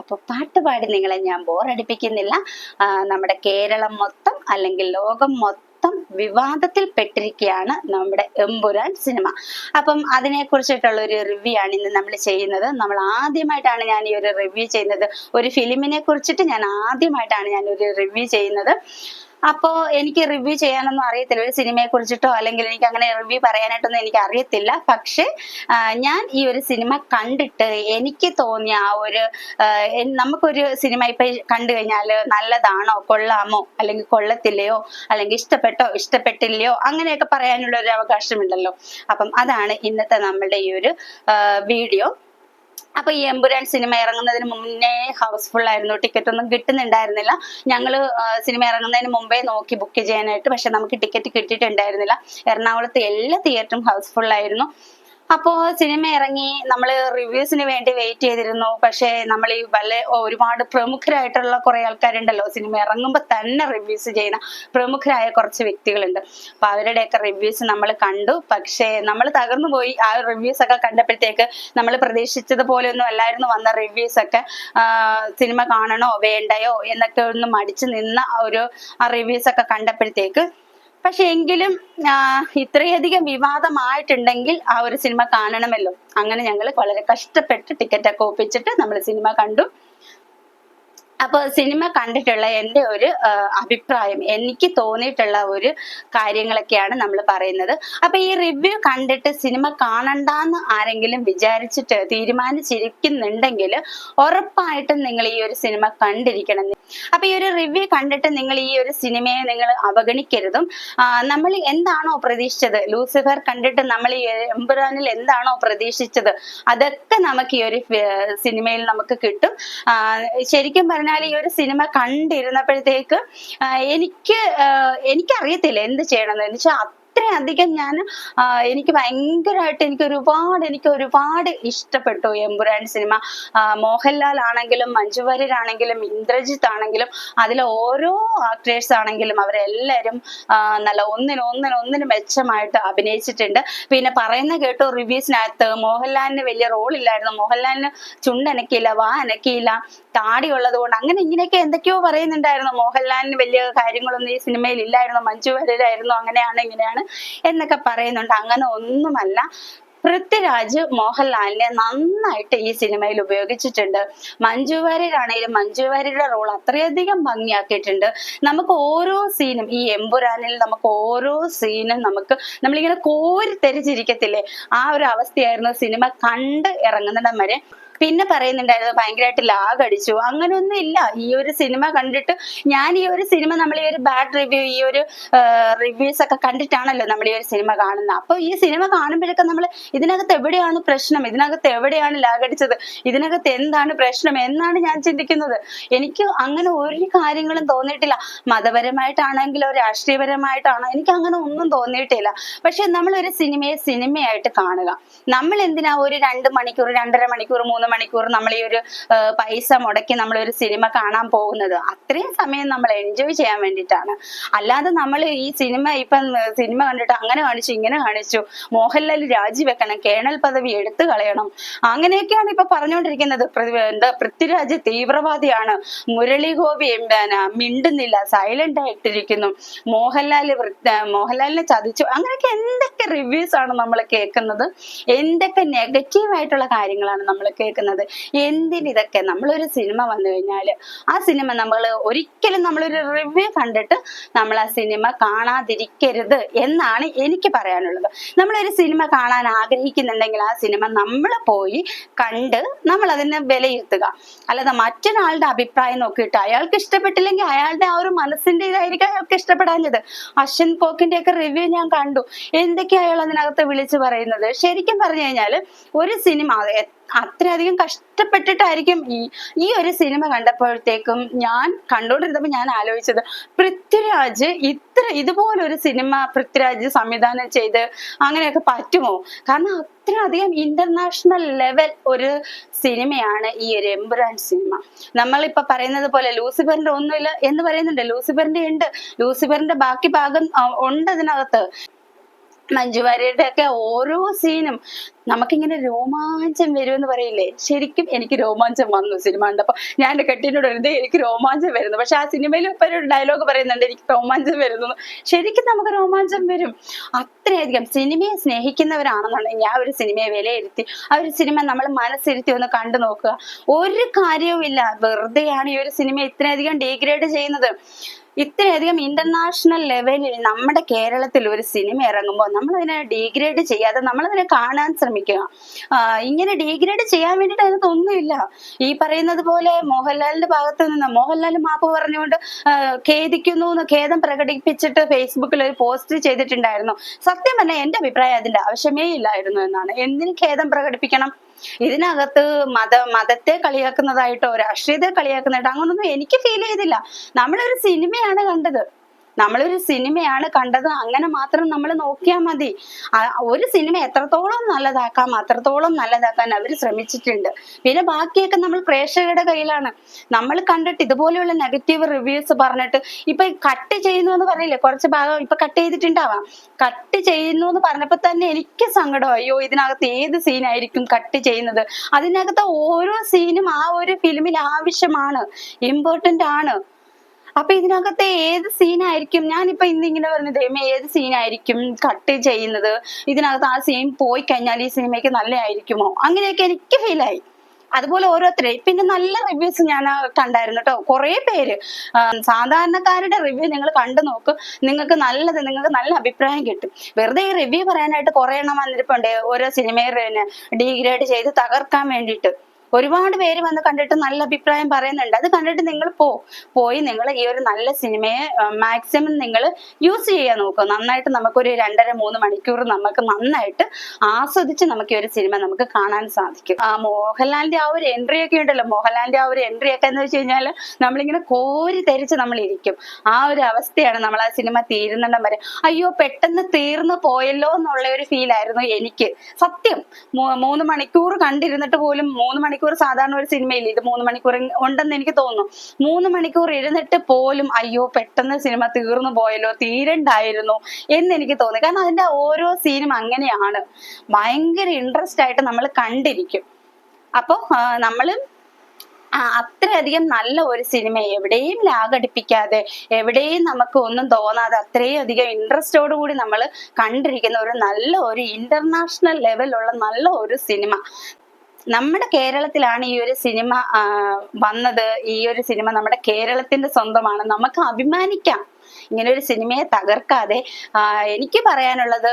അപ്പൊ പാട്ട് പാടി നിങ്ങളെ ഞാൻ ബോറടിപ്പിക്കുന്നില്ല. നമ്മുടെ കേരളം മൊത്തം അല്ലെങ്കിൽ ലോകം മൊത്തം വിവാദത്തിൽ പെട്ടിരിക്കുകയാണ് നമ്മുടെ എമ്പുരാൻ സിനിമ. അപ്പം അതിനെ കുറിച്ചിട്ടുള്ള ഒരു റിവ്യൂ ആണ് ഇന്ന് നമ്മൾ ചെയ്യുന്നത്. നമ്മൾ ആദ്യമായിട്ടാണ് ഞാൻ ഈ ഒരു റിവ്യൂ ചെയ്യുന്നത്. ഒരു ഫിലിമിനെ കുറിച്ചിട്ട് ഞാൻ ആദ്യമായിട്ടാണ് ഞാൻ ഒരു റിവ്യൂ ചെയ്യുന്നത്. അപ്പോ എനിക്ക് റിവ്യൂ ചെയ്യാനൊന്നും അറിയത്തില്ല. ഒരു സിനിമയെ കുറിച്ചിട്ടോ അല്ലെങ്കിൽ എനിക്ക് അങ്ങനെ റിവ്യൂ പറയാനായിട്ടൊന്നും എനിക്ക് അറിയത്തില്ല. പക്ഷെ ഞാൻ ഈ ഒരു സിനിമ കണ്ടിട്ട് എനിക്ക് തോന്നിയ ആ ഒരു നമുക്കൊരു സിനിമ ഇപ്പൊ കണ്ടു കഴിഞ്ഞാൽ നല്ലതാണോ കൊള്ളാമോ അല്ലെങ്കിൽ കൊള്ളത്തില്ലയോ അല്ലെങ്കിൽ ഇഷ്ടപ്പെട്ടോ ഇഷ്ടപ്പെട്ടില്ലയോ അങ്ങനെയൊക്കെ പറയാനുള്ള ഒരു അവകാശമുണ്ടല്ലോ. അപ്പം അതാണ് ഇന്നത്തെ നമ്മളുടെ ഈ ഒരു വീഡിയോ. അപ്പൊ ഈ എമ്പുരാൻ സിനിമ ഇറങ്ങുന്നതിന് മുന്നേ ഹൗസ്ഫുൾ ആയിരുന്നു. ടിക്കറ്റ് ഒന്നും കിട്ടുന്നുണ്ടായിരുന്നില്ല. ഞങ്ങൾ സിനിമ ഇറങ്ങുന്നതിന് മുമ്പേ നോക്കി ബുക്ക് ചെയ്യാനായിട്ട്. പക്ഷെ നമുക്ക് ടിക്കറ്റ് കിട്ടിയിട്ടുണ്ടായിരുന്നില്ല. എറണാകുളത്ത് എല്ലാ തിയേറ്ററും ഹൗസ്ഫുൾ ആയിരുന്നു. അപ്പോൾ സിനിമ ഇറങ്ങി നമ്മൾ റിവ്യൂസിന് വേണ്ടി വെയിറ്റ് ചെയ്തിരുന്നു. പക്ഷേ നമ്മൾ ഈ വല്ല ഒരുപാട് പ്രമുഖരായിട്ടുള്ള കുറെ ആൾക്കാരുണ്ടല്ലോ. സിനിമ ഇറങ്ങുമ്പോൾ തന്നെ റിവ്യൂസ് ചെയ്യുന്ന പ്രമുഖരായ കുറച്ച് വ്യക്തികളുണ്ട്. അപ്പൊ അവരുടെയൊക്കെ റിവ്യൂസ് നമ്മൾ കണ്ടു. പക്ഷേ നമ്മൾ തകർന്നു പോയി. ആ റിവ്യൂസ് ഒക്കെ കണ്ടപ്പോഴത്തേക്ക് നമ്മൾ പ്രതീക്ഷിച്ചതുപോലെ ഒന്നും അല്ലായിരുന്നു വന്ന റിവ്യൂസ് ഒക്കെ. സിനിമ കാണണോ വേണ്ടയോ എന്നൊക്കെ ഒന്ന് മടിച്ചു നിന്ന ഒരു ആ റിവ്യൂസ് ഒക്കെ കണ്ടപ്പോഴത്തേക്ക് പക്ഷെ എങ്കിലും ഇത്രയധികം വിവാദമായിട്ടുണ്ടെങ്കിൽ ആ ഒരു സിനിമ കാണണമല്ലോ. അങ്ങനെ ഞങ്ങൾ വളരെ കഷ്ടപ്പെട്ട് ടിക്കറ്റ് ഒക്കെ ഒപ്പിച്ചിട്ട് നമ്മൾ സിനിമ കണ്ടു. അപ്പൊ സിനിമ കണ്ടിട്ടുള്ള എന്റെ ഒരു അഭിപ്രായം എനിക്ക് തോന്നിയിട്ടുള്ള ഒരു കാര്യങ്ങളൊക്കെയാണ് നമ്മൾ പറയുന്നത്. അപ്പൊ ഈ റിവ്യൂ കണ്ടിട്ട് സിനിമ കാണണ്ടെന്ന് ആരെങ്കിലും വിചാരിച്ചിട്ട് തീരുമാനിച്ചിരിക്കുന്നുണ്ടെങ്കിൽ ഉറപ്പായിട്ടും നിങ്ങൾ ഈ ഒരു സിനിമ കണ്ടിരിക്കണം. അപ്പൊ ഈ ഒരു റിവ്യൂ കണ്ടിട്ട് നിങ്ങൾ ഈ ഒരു സിനിമയെ നിങ്ങൾ അവഗണിക്കരുതും. നമ്മൾ എന്താണോ പ്രതീക്ഷിച്ചത്? ലൂസിഫർ കണ്ടിട്ട് നമ്മൾ ഈ എംബുരാനിൽ എന്താണോ പ്രതീക്ഷിച്ചത്? അതൊക്കെ നമുക്ക് ഈ ഒരു സിനിമയിൽ നമുക്ക് കിട്ടും. ശരിക്കും പറഞ്ഞാൽ ഈ ഒരു സിനിമ കണ്ടിരുന്നപ്പോഴത്തേക്ക് എനിക്ക് എനിക്കറിയത്തില്ല എന്ത് ചെയ്യണമെന്ന്. വെച്ചാൽ അത്രയധികം ഞാൻ എനിക്ക് ഭയങ്കരമായിട്ട് എനിക്ക് ഒരുപാട് എനിക്ക് ഒരുപാട് ഇഷ്ടപ്പെട്ടു എമ്പുരാൻ സിനിമ. മോഹൻലാൽ ആണെങ്കിലും മഞ്ജു വാര്യരാണെങ്കിലും ഇന്ദ്രജിത്ത് ആണെങ്കിലും അതിലെ ഓരോ ആക്ടേഴ്സ് ആണെങ്കിലും അവരെല്ലാവരും നല്ല ഒന്നിന് ഒന്നിന് മെച്ചമായിട്ട് അഭിനയിച്ചിട്ടുണ്ട്. പിന്നെ പറയുന്ന കേട്ടു റിവ്യൂസിനകത്ത് മോഹൻലാലിന് വലിയ റോൾ ഇല്ലായിരുന്നു. മോഹൻലാലിന് ചുണ്ടനക്കിയില്ല വാ അനക്കിയില്ല. താടി ഉള്ളത് കൊണ്ട് അങ്ങനെ ഇങ്ങനെയൊക്കെ എന്തൊക്കെയോ പറയുന്നുണ്ടായിരുന്നു. മോഹൻലാലിന് വലിയ കാര്യങ്ങളൊന്നും ഈ സിനിമയിൽ ഇല്ലായിരുന്നു. മഞ്ജു വരരായിരുന്നു. അങ്ങനെയാണ് ഇങ്ങനെയാണ് എന്നൊക്കെ പറയുന്നുണ്ട്. അങ്ങനെ ഒന്നുമല്ല. പൃഥ്വിരാജ് മോഹൻലാലിനെ നന്നായിട്ട് ഈ സിനിമയിൽ ഉപയോഗിച്ചിട്ടുണ്ട്. മഞ്ജു വാര്യരാണെങ്കിലും മഞ്ജു വാര്യരുടെ റോൾ അത്രയധികം ഭംഗിയാക്കിയിട്ടുണ്ട്. നമുക്ക് ഓരോ സീനും ഈ എമ്പുരാനിൽ നമുക്ക് ഓരോ സീനും നമുക്ക് നമ്മളിങ്ങനെ കോരി തെരിച്ചിരിക്കത്തില്ലേ ആ ഒരു അവസ്ഥയായിരുന്നു സിനിമ കണ്ട് ഇറങ്ങുന്നിടം വരെ. പിന്നെ പറയുന്നുണ്ടായിരുന്നു ഭയങ്കരമായിട്ട് ലാഗ് അടിച്ചു അങ്ങനെയൊന്നും ഇല്ല. ഈ ഒരു സിനിമ കണ്ടിട്ട് ഞാൻ ഈ ഒരു സിനിമ നമ്മൾ ഈ ഒരു ബാഡ് റിവ്യൂ ഈ ഒരു റിവ്യൂസ് ഒക്കെ കണ്ടിട്ടാണല്ലോ നമ്മൾ ഈ ഒരു സിനിമ കാണുന്നത്. അപ്പൊ ഈ സിനിമ കാണുമ്പോഴൊക്കെ നമ്മൾ ഇതിനകത്ത് എവിടെയാണ് പ്രശ്നം? ഇതിനകത്ത് എവിടെയാണ് ലാഗ് അടിച്ചത് ഇതിനകത്ത് എന്താണ് പ്രശ്നം? എന്നാണ് ഞാൻ ചിന്തിക്കുന്നത്. എനിക്ക് അങ്ങനെ ഒരു കാര്യങ്ങളും തോന്നിയിട്ടില്ല. മതപരമായിട്ടാണെങ്കിലോ രാഷ്ട്രീയപരമായിട്ടാണോ എനിക്ക് അങ്ങനെ ഒന്നും തോന്നിയിട്ടില്ല. പക്ഷെ നമ്മൾ ഒരു സിനിമയെ സിനിമയായിട്ട് കാണുക. നമ്മൾ എന്തിനാ ഒരു രണ്ട് മണിക്കൂർ രണ്ടര മണിക്കൂർ മൂന്ന് മണിക്കൂർ നമ്മൾ ഈ ഒരു പൈസ മുടക്കി നമ്മൾ ഒരു സിനിമ കാണാൻ പോകുന്നത്. അത്രയും സമയം നമ്മൾ എൻജോയ് ചെയ്യാൻ വേണ്ടിയിട്ടാണ്. അല്ലാതെ നമ്മൾ ഈ സിനിമ ഇപ്പം സിനിമ കണ്ടിട്ട് അങ്ങനെ കാണിച്ചു ഇങ്ങനെ കാണിച്ചു മോഹൻലാൽ രാജിവെക്കണം കേണൽ പദവി എടുത്തു കളയണം അങ്ങനെയൊക്കെയാണ് ഇപ്പൊ പറഞ്ഞുകൊണ്ടിരിക്കുന്നത്. എന്താ പൃഥ്വിരാജ് തീവ്രവാദിയാണ്. മുരളി ഗോപി മിണ്ടുന്നില്ല സൈലന്റ് ആയിട്ടിരിക്കുന്നു. മോഹൻലാൽ മോഹൻലാലിനെ ചതിച്ചു അങ്ങനെയൊക്കെ എന്തൊക്കെ റിവ്യൂസ് ആണ് നമ്മൾ കേൾക്കുന്നത്? എന്തൊക്കെ നെഗറ്റീവ് ആയിട്ടുള്ള കാര്യങ്ങളാണ് നമ്മൾ കേൾക്കുന്നത്? എന്തിനിതൊക്കെ? നമ്മളൊരു സിനിമ വന്നു കഴിഞ്ഞാൽ ആ സിനിമ നമ്മൾ ഒരിക്കലും നമ്മളൊരു റിവ്യൂ കണ്ടിട്ട് നമ്മൾ ആ സിനിമ കാണാതിരിക്കരുത് എന്നാണ് എനിക്ക് പറയാനുള്ളത്. നമ്മളൊരു സിനിമ കാണാൻ ആഗ്രഹിക്കുന്നുണ്ടെങ്കിൽ ആ സിനിമ നമ്മൾ പോയി കണ്ട് നമ്മൾ അതിനെ വിലയിരുത്തുക. അല്ലാതെ മറ്റൊരാളുടെ അഭിപ്രായം നോക്കിയിട്ട് അയാൾക്ക് ഇഷ്ടപ്പെട്ടില്ലെങ്കിൽ അയാളുടെ ആ ഒരു മനസ്സിന്റെ ഇതായിരിക്കും അയാൾക്ക് ഇഷ്ടപ്പെടാഞ്ഞത്. അശ്വൻ കോക്കിന്റെ ഒക്കെ റിവ്യൂ ഞാൻ കണ്ടു. എന്തൊക്കെയാ അയാൾ അതിനകത്ത് വിളിച്ചു പറയുന്നത്? ശരിക്കും പറഞ്ഞു കഴിഞ്ഞാൽ ഒരു സിനിമ അത്രയധികം കഷ്ടപ്പെട്ടിട്ടായിരിക്കും ഈ ഈ ഒരു സിനിമ കണ്ടപ്പോഴത്തേക്കും ഞാൻ കണ്ടുകൊണ്ടിരുന്നപ്പോൾ ഞാൻ ആലോചിച്ചത് പൃഥ്വിരാജ് ഇത്ര ഇതുപോലൊരു സിനിമ പൃഥ്വിരാജ് സംവിധാനം ചെയ്ത് അങ്ങനെയൊക്കെ പറ്റുമോ? കാരണം അത്രയധികം ഇന്റർനാഷണൽ ലെവൽ ഒരു സിനിമയാണ് ഈ ഒരു എംബ്രാൻ സിനിമ. നമ്മളിപ്പോ പറയുന്നത് പോലെ ലൂസിഫറിന്റെ ഒന്നുമില്ല എന്ന് പറയുന്നുണ്ട്. ലൂസിഫറിന്റെ ഉണ്ട്. ലൂസിഫറിന്റെ ബാക്കി ഭാഗം ഉണ്ട് അതിനകത്ത്. മഞ്ജു വാര്യരുടെ ഒക്കെ ഓരോ സീനും നമുക്കിങ്ങനെ രോമാഞ്ചം വരും എന്ന് പറയില്ലേ? ശരിക്കും എനിക്ക് രോമാഞ്ചം വന്നു സിനിമ കണ്ടപ്പോ ഞാൻ എന്റെ കെട്ടിനോട് വെറുതെ എനിക്ക് രോമാഞ്ചം വരുന്നു. പക്ഷെ ആ സിനിമയിൽ ഇപ്പൊ ഒരു ഡയലോഗ് പറയുന്നുണ്ട് എനിക്ക് രോമാഞ്ചം വരുന്നു. ശരിക്കും നമുക്ക് രോമാഞ്ചം വരും. അത്രയധികം സിനിമയെ സ്നേഹിക്കുന്നവരാണെന്നുണ്ടെങ്കിൽ ആ ഒരു സിനിമയെ വിലയിരുത്തി ആ ഒരു സിനിമ നമ്മൾ മനസ്സിരുത്തി ഒന്ന് കണ്ടു നോക്കുക. ഒരു കാര്യവുമില്ല വെറുതെയാണ് ഈ ഒരു സിനിമ ഇത്രയധികം ഡീഗ്രേഡ് ചെയ്യുന്നത്. ഇത്രയധികം ഇന്റർനാഷണൽ ലെവലിൽ നമ്മുടെ കേരളത്തിൽ ഒരു സിനിമ ഇറങ്ങുമ്പോൾ നമ്മൾ അതിനെ ഡീഗ്രേഡ് ചെയ്യാതെ നമ്മൾ അതിനെ കാണാൻ ശ്രമിക്കുക. ഇങ്ങനെ ഡീഗ്രേഡ് ചെയ്യാൻ വേണ്ടിയിട്ട് അതിനകത്ത് ഒന്നുമില്ല. ഈ പറയുന്നത് പോലെ മോഹൻലാലിന്റെ ഭാഗത്ത് നിന്ന് മോഹൻലാൽ മാപ്പ് പറഞ്ഞുകൊണ്ട് ഖേദിക്കുന്നു എന്ന് ഖേദം പ്രകടിപ്പിച്ചിട്ട് ഫേസ്ബുക്കിൽ ഒരു പോസ്റ്റ് ചെയ്തിട്ടുണ്ടായിരുന്നു. സത്യം തന്നെ എന്റെ അഭിപ്രായം അതിന്റെ ആവശ്യമേ ഇല്ലായിരുന്നു എന്നാണ്. എന്തിന് ഖേദം പ്രകടിപ്പിക്കണം? ഇതിനകത്ത് മത മതത്തെ കളിയാക്കുന്നതായിട്ടോ രാഷ്ട്രീയത്തെ കളിയാക്കുന്നതായിട്ടോ അങ്ങനൊന്നും എനിക്ക് ഫീൽ ചെയ്തില്ല. നമ്മളൊരു സിനിമയാണ് കണ്ടത്. നമ്മളൊരു സിനിമയാണ് കണ്ടത് അങ്ങനെ മാത്രം നമ്മൾ നോക്കിയാൽ മതി. ഒരു സിനിമ എത്രത്തോളം നല്ലതാക്കാം അത്രത്തോളം നല്ലതാക്കാൻ അവർ ശ്രമിച്ചിട്ടുണ്ട്. പിന്നെ ബാക്കിയൊക്കെ നമ്മൾ പ്രേക്ഷകരുടെ കയ്യിലാണ്. നമ്മൾ കണ്ടിട്ട് ഇതുപോലെയുള്ള നെഗറ്റീവ് റിവ്യൂസ് പറഞ്ഞിട്ട് ഇപ്പൊ കട്ട് ചെയ്യുന്നു എന്ന് പറയില്ലേ കുറച്ച് ഭാഗം ഇപ്പൊ കട്ട് ചെയ്തിട്ടുണ്ടാവാം. കട്ട് ചെയ്യുന്നു എന്ന് പറഞ്ഞപ്പോൾ തന്നെ എനിക്ക് സങ്കടം. അയ്യോ ഇതിനകത്ത് ഏത് സീനായിരിക്കും കട്ട് ചെയ്യുന്നത്? അതിനകത്ത് ഓരോ സീനും ആ ഒരു ഫിലിമിൽ ആവശ്യമാണ് ഇമ്പോർട്ടന്റ് ആണ്. അപ്പൊ ഇതിനകത്തെ ഏത് സീനായിരിക്കും ഞാനിപ്പോ ഇന്ന് ഇങ്ങനെ പറഞ്ഞത് ദൈവമേ ഏത് സീനായിരിക്കും കട്ട് ചെയ്യുന്നത്? ഇതിനകത്ത് ആ സീൻ പോയി കഴിഞ്ഞാൽ ഈ സിനിമയ്ക്ക് നല്ലതായിരിക്കുമോ? അങ്ങനെയൊക്കെ എനിക്ക് ഫീലായി അതുപോലെ ഓരോരുത്തരെ. പിന്നെ നല്ല റിവ്യൂസ് ഞാൻ കണ്ടായിരുന്നു കേട്ടോ. കുറെ പേര്. സാധാരണക്കാരുടെ റിവ്യൂ നിങ്ങൾ കണ്ടു നോക്ക്. നിങ്ങൾക്ക് നല്ലത് നിങ്ങൾക്ക് നല്ല അഭിപ്രായം കിട്ടും. വെറുതെ ഈ റിവ്യൂ പറയാനായിട്ട് കുറെ എണ്ണം വന്നിരിപ്പുണ്ട്. ഓരോ സിനിമയെ ഡീഗ്രേഡ് ചെയ്ത് തകർക്കാൻ വേണ്ടിയിട്ട്. ഒരുപാട് പേര് വന്ന് കണ്ടിട്ട് നല്ല അഭിപ്രായം പറയുന്നുണ്ട്. അത് കണ്ടിട്ട് നിങ്ങൾ പോ പോയി നിങ്ങൾ ഈ ഒരു നല്ല സിനിമയെ മാക്സിമം നിങ്ങൾ യൂസ് ചെയ്യാൻ നോക്കുക. നന്നായിട്ട് നമുക്കൊരു രണ്ടര മൂന്ന് മണിക്കൂർ നമുക്ക് നന്നായിട്ട് ആസ്വദിച്ച് നമുക്ക് ഈ ഒരു സിനിമ നമുക്ക് കാണാൻ സാധിക്കും. ആ മോഹൻലാലിന്റെ ആ ഒരു എൻട്രി ഒക്കെ ഉണ്ടല്ലോ. മോഹൻലാലിന്റെ ആ ഒരു എൻട്രി ഒക്കെ എന്ന് വെച്ച് കഴിഞ്ഞാൽ നമ്മളിങ്ങനെ കോരി തെരിച്ച് നമ്മൾ ഇരിക്കും. ആ ഒരു അവസ്ഥയാണ് നമ്മൾ ആ സിനിമ തീരുന്നിടം വരെ. അയ്യോ പെട്ടെന്ന് തീർന്നു പോയല്ലോ എന്നുള്ള ഒരു ഫീൽ ആയിരുന്നു എനിക്ക്. സത്യം മൂന്ന് മണിക്കൂർ കണ്ടിരുന്നിട്ട് പോലും മൂന്ന് മണിക്കൂർ സാധാരണ ഒരു സിനിമയിൽ ഇത് മൂന്ന് മണിക്കൂർ ഉണ്ടെന്ന് എനിക്ക് തോന്നുന്നു. മൂന്ന് മണിക്കൂർ ഇരുന്നിട്ട് പോലും അയ്യോ പെട്ടെന്ന് സിനിമ തീർന്നു പോയല്ലോ തീരണ്ടായിരുന്നു എന്ന് എനിക്ക് തോന്നി. കാരണം അതിന്റെ ഓരോ സീനും അങ്ങനെയാണ്. ഭയങ്കര ഇൻട്രസ്റ്റ് ആയിട്ട് നമ്മൾ കണ്ടിരിക്കും. അപ്പൊ നമ്മൾ ആ, അത്രയധികം നല്ല ഒരു സിനിമ എവിടെയും ലാഗടിപ്പിക്കാതെ എവിടെയും നമുക്ക് ഒന്നും തോന്നാതെ അത്രയും അധികം ഇൻട്രസ്റ്റോട് കൂടി നമ്മൾ കണ്ടിരിക്കുന്ന ഒരു നല്ല ഒരു ഇന്റർനാഷണൽ ലെവലുള്ള നല്ല ഒരു സിനിമ. നമ്മുടെ കേരളത്തിലാണ് ഈ ഒരു സിനിമ വന്നത്. ഈ ഒരു സിനിമ നമ്മുടെ കേരളത്തിന്റെ സ്വന്തമാണ്. നമുക്ക് അഭിമാനിക്കാം. ഇങ്ങനെ ഒരു സിനിമയെ തകർക്കാതെ എനിക്ക് പറയാനുള്ളത്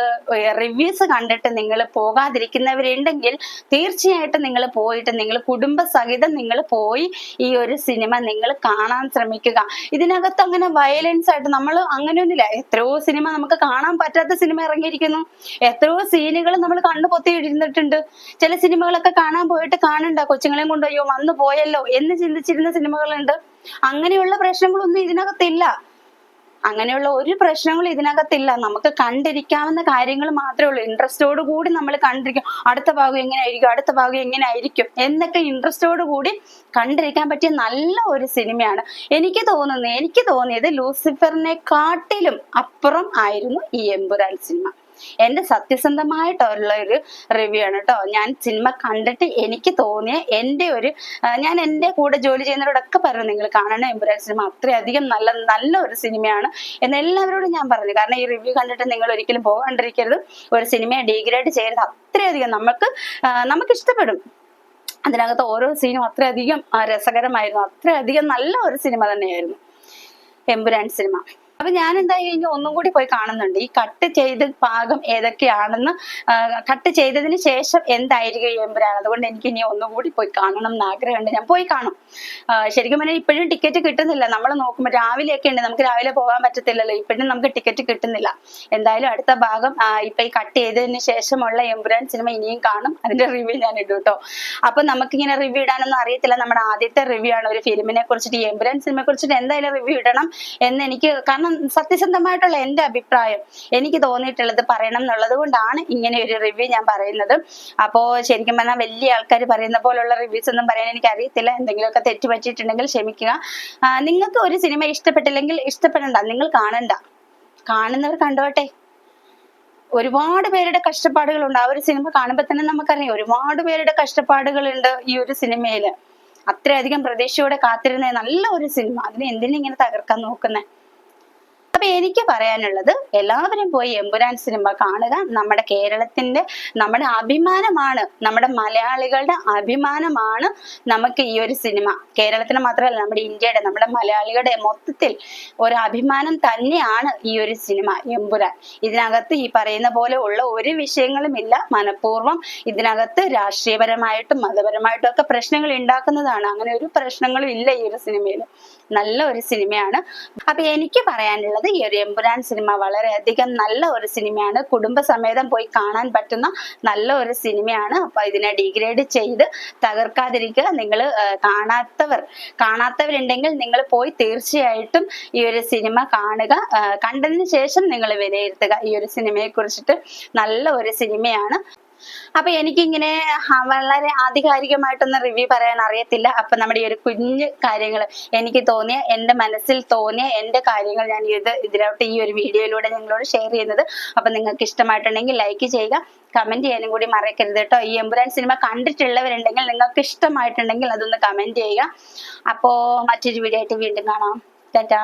റിവ്യൂസ് കണ്ടിട്ട് നിങ്ങൾ പോകാതിരിക്കുന്നവരുണ്ടെങ്കിൽ തീർച്ചയായിട്ടും നിങ്ങൾ പോയിട്ട് നിങ്ങൾ കുടുംബസഹിതം നിങ്ങൾ പോയി ഈ ഒരു സിനിമ നിങ്ങൾ കാണാൻ ശ്രമിക്കുക. ഇതിനകത്ത് അങ്ങനെ വയലൻസ് ആയിട്ട് നമ്മൾ അങ്ങനെയൊന്നുമില്ല. എത്രയോ സിനിമ നമുക്ക് കാണാൻ പറ്റാത്ത സിനിമ ഇറങ്ങിയിരിക്കുന്നു. എത്രയോ സീനുകൾ നമ്മൾ കണ്ണു പൊത്തി ഇരുന്നിട്ടുണ്ട് ചില സിനിമകളൊക്കെ കാണാൻ പോയിട്ട് കാണണ്ട. കൊച്ചുങ്ങളെയും കൊണ്ട് അയ്യോ വന്നു പോയല്ലോ എന്ന് ചിന്തിച്ചിരുന്ന സിനിമകളുണ്ട്. അങ്ങനെയുള്ള പ്രശ്നങ്ങളൊന്നും ഇതിനകത്തില്ല. അങ്ങനെയുള്ള ഒരു പ്രശ്നങ്ങളും ഇതിനകത്തില്ല. നമുക്ക് കണ്ടിരിക്കാവുന്ന കാര്യങ്ങൾ മാത്രമേ ഉള്ളൂ. ഇൻട്രസ്റ്റോട് കൂടി നമ്മൾ കണ്ടിരിക്കും. അടുത്ത ഭാഗം എങ്ങനെ ആയിരിക്കും അടുത്ത ഭാഗം എങ്ങനെ ആയിരിക്കും എന്നൊക്കെ ഇൻട്രസ്റ്റോട് കൂടി കണ്ടിരിക്കാൻ പറ്റിയ നല്ല ഒരു സിനിമയാണ്. എനിക്ക് തോന്നുന്നത് എനിക്ക് തോന്നിയത് ലൂസിഫറിനെ കാട്ടിലും അപ്പുറം ആയിരുന്നു ഈ എമ്പുരാൻ സിനിമ. എന്റെ സത്യസന്ധമായിട്ടുള്ള ഒരു റിവ്യൂ ആണ് കേട്ടോ ഞാൻ സിനിമ കണ്ടിട്ട് എനിക്ക് തോന്നിയ എന്റെ ഒരു ഞാൻ എന്റെ കൂടെ ജോലി ചെയ്യുന്നവരോടൊക്കെ പറഞ്ഞു നിങ്ങൾ കാണണം എമ്പുരാൻ സിനിമ അത്രയധികം നല്ല നല്ല ഒരു സിനിമയാണ് എന്ന് എല്ലാവരോടും ഞാൻ പറഞ്ഞു. കാരണം ഈ റിവ്യൂ കണ്ടിട്ട് നിങ്ങൾ ഒരിക്കലും പോകാണ്ടിരിക്കരുത്. ഒരു സിനിമയെ ഡീഗ്രേഡ് ചെയ്യരുത് അത്രയധികം നമുക്ക് നമുക്ക് ഇഷ്ടപ്പെടും. അതിനകത്ത് ഓരോ സീനും അത്രയധികം രസകരമായിരുന്നു. അത്രയധികം നല്ല ഒരു സിനിമ തന്നെയായിരുന്നു. എമ്പുരാൻ സിനിമ അപ്പൊ ഞാൻ എന്താ കഴിഞ്ഞു ഒന്നും കൂടി പോയി കാണുന്നുണ്ട്. ഈ കട്ട് ചെയ്ത ഭാഗം ഏതൊക്കെയാണെന്ന് കട്ട് ചെയ്തതിന് ശേഷം എന്തായിരിക്കും ഈ എമ്പുരാൻ? അതുകൊണ്ട് എനിക്ക് ഇനി ഒന്നും കൂടി പോയി കാണണം എന്ന് ആഗ്രഹമുണ്ട്. ഞാൻ പോയി കാണും. ശരിക്കും പറഞ്ഞാൽ ഇപ്പോഴും ടിക്കറ്റ് കിട്ടുന്നില്ല. നമ്മൾ നോക്കുമ്പോൾ രാവിലെയൊക്കെ ഉണ്ട്. നമുക്ക് രാവിലെ പോകാൻ പറ്റത്തില്ലല്ലോ. ഇപ്പോഴും നമുക്ക് ടിക്കറ്റ് കിട്ടുന്നില്ല. എന്തായാലും അടുത്ത ഭാഗം ഇപ്പൊ ഈ കട്ട് ചെയ്തതിന് ശേഷമുള്ള എമ്പുരാൻ സിനിമ ഇനിയും കാണും. അതിന്റെ റിവ്യൂ ഞാൻ ഇടും കേട്ടോ. അപ്പൊ നമുക്കിങ്ങനെ റിവ്യൂ ഇടാനൊന്നും അറിയത്തില്ല. നമ്മുടെ ആദ്യത്തെ റിവ്യൂ ആണ് ഒരു ഫിലിമിനെ കുറിച്ചിട്ട് എംബുരാൻ സിനിമയെ കുറിച്ചിട്ട് എന്തായാലും റിവ്യൂ ഇടണം എന്ന് എനിക്ക് കാരണം സത്യസന്ധമായിട്ടുള്ള എന്റെ അഭിപ്രായം എനിക്ക് തോന്നിയിട്ടുള്ളത് പറയണം എന്നുള്ളത് കൊണ്ടാണ് ഇങ്ങനെ ഒരു റിവ്യൂ ഞാൻ പറയുന്നത്. അപ്പോ ശരിക്കും പറഞ്ഞാൽ വലിയ ആൾക്കാർ പറയുന്ന പോലുള്ള റിവ്യൂസ് ഒന്നും പറയാൻ എനിക്ക് അറിയത്തില്ല എന്തെങ്കിലുമൊക്കെ തെറ്റ് പറ്റിയിട്ടുണ്ടെങ്കിൽ ക്ഷമിക്കുക. നിങ്ങൾക്ക് ഒരു സിനിമ ഇഷ്ടപ്പെട്ടില്ലെങ്കിൽ ഇഷ്ടപ്പെടണ്ട. നിങ്ങൾ കാണണ്ട. കാണുന്നവർ കണ്ടോട്ടെ. ഒരുപാട് പേരുടെ കഷ്ടപ്പാടുകളുണ്ട് ആ ഒരു സിനിമ കാണുമ്പോൾ തന്നെ നമുക്കറിയാം ഒരുപാട് പേരുടെ കഷ്ടപ്പാടുകളുണ്ട് ഈ ഒരു സിനിമയിൽ അത്രയധികം പ്രതീക്ഷയോടെ കാത്തിരുന്ന നല്ല ഒരു സിനിമ അതിനെ എന്തിനെ ഇങ്ങനെ തകർക്കാൻ നോക്കുന്നേ? അപ്പൊ എനിക്ക് പറയാനുള്ളത് എല്ലാവരും പോയി എമ്പുരാൻ സിനിമ കാണുക. നമ്മുടെ കേരളത്തിന്റെ നമ്മുടെ അഭിമാനമാണ് നമ്മുടെ മലയാളികളുടെ അഭിമാനമാണ് നമുക്ക് ഈ ഒരു സിനിമ. കേരളത്തിന് മാത്രമല്ല നമ്മുടെ ഇന്ത്യയുടെ നമ്മുടെ മലയാളികളുടെ മൊത്തത്തിൽ ഒരു അഭിമാനം തന്നെയാണ് ഈ ഒരു സിനിമ എമ്പുരാൻ ഇതിനകത്ത് ഈ പറയുന്ന പോലെ ഉള്ള ഒരു വിഷയങ്ങളും ഇല്ല. മനഃപൂർവം ഇതിനകത്ത് രാഷ്ട്രീയപരമായിട്ടും മതപരമായിട്ടും ഒക്കെ പ്രശ്നങ്ങൾ ഉണ്ടാക്കുന്നതാണ്. അങ്ങനെ ഒരു പ്രശ്നങ്ങളും ഇല്ല ഈ ഒരു സിനിമയിൽ. നല്ല ഒരു സിനിമയാണ്. അപ്പൊ എനിക്ക് പറയാനുള്ളത് ഈ ഒരു എമ്പുരാൻ സിനിമ വളരെയധികം നല്ല ഒരു സിനിമയാണ്. കുടുംബസമേതം പോയി കാണാൻ പറ്റുന്ന നല്ല ഒരു സിനിമയാണ്. അപ്പൊ ഇതിനെ ഡിഗ്രേഡ് ചെയ്ത് തകർക്കാതിരിക്കുക. നിങ്ങൾ കാണാത്തവർ കാണാത്തവരുണ്ടെങ്കിൽ നിങ്ങൾ പോയി തീർച്ചയായിട്ടും ഈ ഒരു സിനിമ കാണുക. കണ്ടതിന് ശേഷം നിങ്ങൾ വിലയിരുത്തുക ഈ ഒരു സിനിമയെ കുറിച്ചിട്ട് നല്ല ഒരു സിനിമയാണ്. അപ്പൊ എനിക്കിങ്ങനെ വളരെ ആധികാരികമായിട്ടൊന്നും റിവ്യൂ പറയാൻ അറിയത്തില്ല. അപ്പൊ നമ്മുടെ ഈ ഒരു കുഞ്ഞു കാര്യങ്ങൾ എനിക്ക് തോന്നിയ എന്റെ മനസ്സിൽ തോന്നിയ എന്റെ കാര്യങ്ങൾ ഞാൻ ഇത് ഇതിലോട്ട് ഈ ഒരു വീഡിയോയിലൂടെ നിങ്ങളോട് ഷെയർ ചെയ്യുന്നത്. അപ്പൊ നിങ്ങൾക്ക് ഇഷ്ടമായിട്ടുണ്ടെങ്കിൽ ലൈക്ക് ചെയ്യുക. കമന്റ് ചെയ്യാനും കൂടി മറക്കരുത് കേട്ടോ. ഈ എമ്പുരാൻ സിനിമ കണ്ടിട്ടുള്ളവരുണ്ടെങ്കിൽ നിങ്ങൾക്ക് ഇഷ്ടമായിട്ടുണ്ടെങ്കിൽ അതൊന്ന് കമന്റ് ചെയ്യുക. അപ്പോ മറ്റൊരു വീഡിയോ ആയിട്ട് വീണ്ടും കാണാം. ടാറ്റാ.